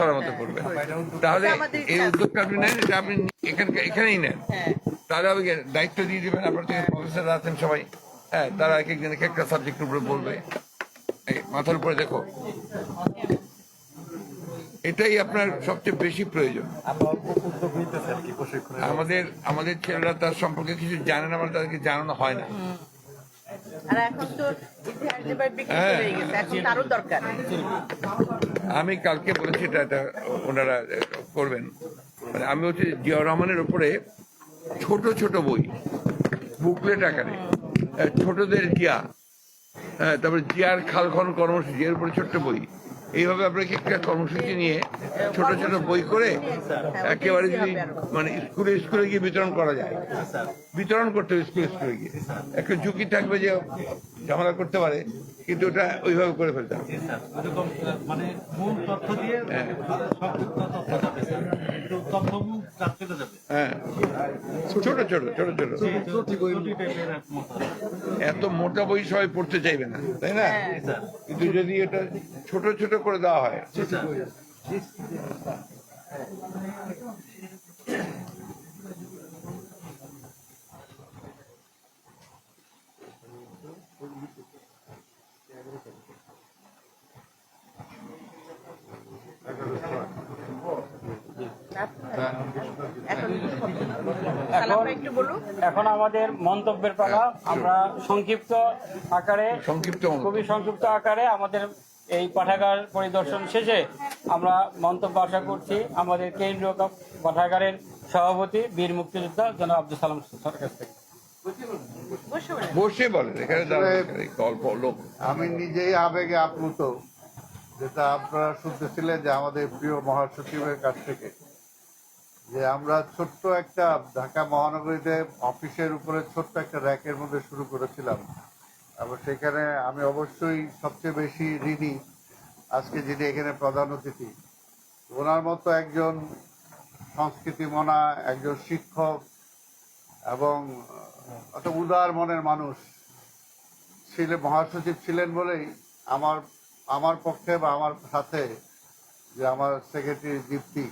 ছড়ার মতো করবেন তাহলে এই উদ্যোগটা আপনি নেন এটা আপনি এখানেই নেন। হ্যাঁ। তাহলে আমি দায়িত্ব দিয়ে দিবেন আপনার থেকে প্রফেসর আছেন সবাই। হ্যাঁ তারা এক একজন এক একটা সাবজেক্টের উপরে বলবে। মাথার উপরে দেখো। এটাই আপনার সবচেয়ে বেশি প্রয়োজন। আমাদের আমাদের ছেলেরা তার সম্পর্কে কিছু জানে না মানে তাদেরকে জানানো হয় না। আর এখন তো হ্যাঁ। গেছে এখন দরকার। আমি কালকে বলেছি এটা এটা ওনারা করবেন। মানে আমি হচ্ছে জিয়া রহমানের উপরে ছোট ছোট বই বুকলেট আকারে। ছোটদের জিয়া। হ্যাঁ তারপরে জিয়ার খালখন কর্মসূচি এর উপরে ছোট্ট বই। এইভাবে আপনাকে একটা কর্মসূচি নিয়ে ছোট ছোট বই করে একেবারে যদি মানে স্কুলে স্কুলে গিয়ে বিতরণ করা যায়? বিতরণ করতে হবে স্কুলে স্কুলে গিয়ে। একটা ঝুঁকি থাকবে যে ঝামেলা করতে পারে কিন্তু ওটা ওইভাবে করে ফেলতে হবে। মানে মূল তথ্য দিয়ে হ্যাঁ। সংক্ষিপ্ত তথ্য যাবে স্যার কিন্তু তথ্যমূল রাখতে যাবে হ্যাঁ ছোট ছোট ছোট ছোট এত মোটা বই সবাই পড়তে চাইবে না তাই না? কিন্তু যদি এটা ছোট ছোট করে দেওয়া হয় স্যার। এখন একটু বলুন। এখন আমাদের মন্তব্যের পালা আমরা সংক্ষিপ্ত আকারে সংক্ষিপ্ত খুবই সংক্ষিপ্ত আকারে আমাদের এই পাঠাগার পরিদর্শন শেষে আমরা মন্তব্য আশা করছি আমাদের কেন্দ্রীয় পাঠাগারের সভাপতি বীর মুক্তিযোদ্ধা জনাব আব্দুল সালাম সরকার থেকে। বসে বলেন। এখানে লোক। আমি নিজেই আবেগে আপ্লুত যেটা আপনারা শুনতেছিলেন যে আমাদের প্রিয় মহাসচিবের কাছ থেকে। যে আমরা ছোট্ট একটা ঢাকা মহানগরীতে অফিসের উপরে ছোট্ট একটা র্যাকের মধ্যে শুরু করেছিলাম। এবং সেখানে আমি অবশ্যই সবচেয়ে বেশি ঋণী আজকে যিনি এখানে প্রধান অতিথি। ওনার মতো একজন সংস্কৃতি মনা একজন শিক্ষক এবং অত উদার মনের মানুষ ছিলেন মহাসচিব ছিলেন বলেই আমার আমার পক্ষে বা আমার সাথে যে আমার সেক্রেটারি দীপ্তি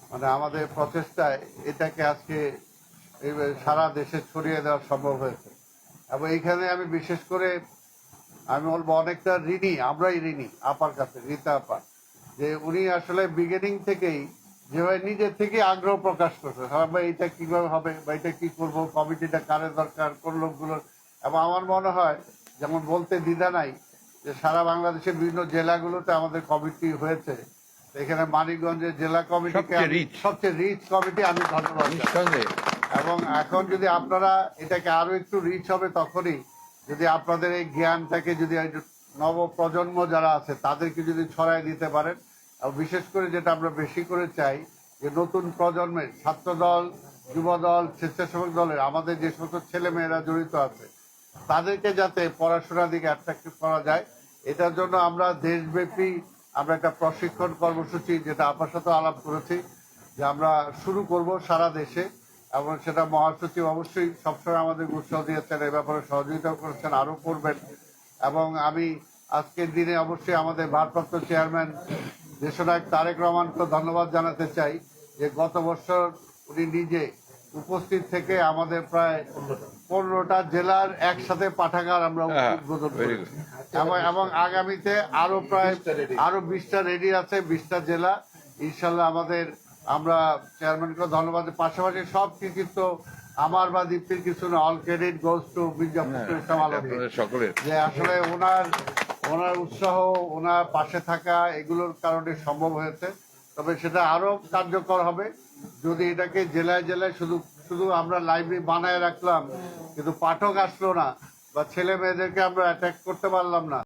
মানে আমাদের প্রচেষ্টায় এটাকে আজকে সারা দেশে ছড়িয়ে দেওয়া সম্ভব হয়েছে। এবং এইখানে আমি বিশেষ করে আমি বলব অনেকটা ঋণী, আমরাই ঋণী, আপার কাছে, রীতা আপার যে উনি আসলে বিগিনিং থেকেই যেভাবে নিজের থেকে আগ্রহ প্রকাশ করছে হ্যাঁ ভাই, এটা কীভাবে হবে বা এটা কি করব, কমিটিটা কারে দরকার, কোন লোকগুলোর এবং আমার মনে হয়, যেমন বলতে দ্বিধা নাই যে সারা বাংলাদেশের বিভিন্ন জেলাগুলোতে আমাদের কমিটি হয়েছে এখানে মানিকগঞ্জের জেলা কমিটিকে সবচেয়ে সবচেয়ে রিচ কমিটি আমি ধন্যবাদ এবং এখন যদি আপনারা এটাকে আরও একটু রিচ হবে তখনই যদি আপনাদের এই জ্ঞানটাকে যদি এই যে নব প্রজন্ম যারা আছে তাদেরকে যদি ছড়াই দিতে পারেন আর বিশেষ করে যেটা আমরা বেশি করে চাই যে নতুন প্রজন্মের ছাত্র দল যুব স্বেচ্ছাসেবক দলের আমাদের যে সমস্ত ছেলে মেয়েরা জড়িত আছে তাদেরকে যাতে পড়াশোনার দিকে অ্যাট্রাক্টিভ করা যায় এটার জন্য আমরা দেশব্যাপী আমরা একটা প্রশিক্ষণ কর্মসূচি যেটা আপনার সাথে আলাপ করেছি, যে আমরা শুরু করব সারা দেশে এবং সেটা মহাসচিব অবশ্যই সবসময় আমাদের উৎসাহ দিয়েছেন এ ব্যাপারে সহযোগিতা করেছেন, আরও করবেন। এবং আমি আজকের দিনে অবশ্যই আমাদের ভারপ্রাপ্ত চেয়ারম্যান দেশনায়ক তারেক রহমানকে ধন্যবাদ জানাতে চাই যে গত বছর উনি নিজে উপস্থিত থেকে আমাদের প্রায় পনেরোটা জেলার একসাথে পাঠাগার আমরা হ্যাঁ, উদ্বোধন করেছি। এবং এবং আগামীতে আরও প্রায় আরও বিশটা রেডি আছে বিশটা জেলা। ইনশাল্লাহ আমাদের আমরা চেয়ারম্যানকে ধন্যবাদ পাশাপাশি সব কৃতিত্ব আমার বা দীপ্তির কিছু না অল ক্রেডিট গোজ টু সকলের। যে আসলে ওনার ওনার উৎসাহ ওনার পাশে থাকা এগুলোর কারণে সম্ভব হয়েছে। তবে সেটা আরও কার্যকর হবে। যদি এটাকে জেলায় জেলায় শুধু শুধু আমরা লাইব্রেরি বানায় রাখলাম, কিন্তু পাঠক আসলো না, বা ছেলে মেয়েদেরকে আমরা অ্যাটাক করতে পারলাম না।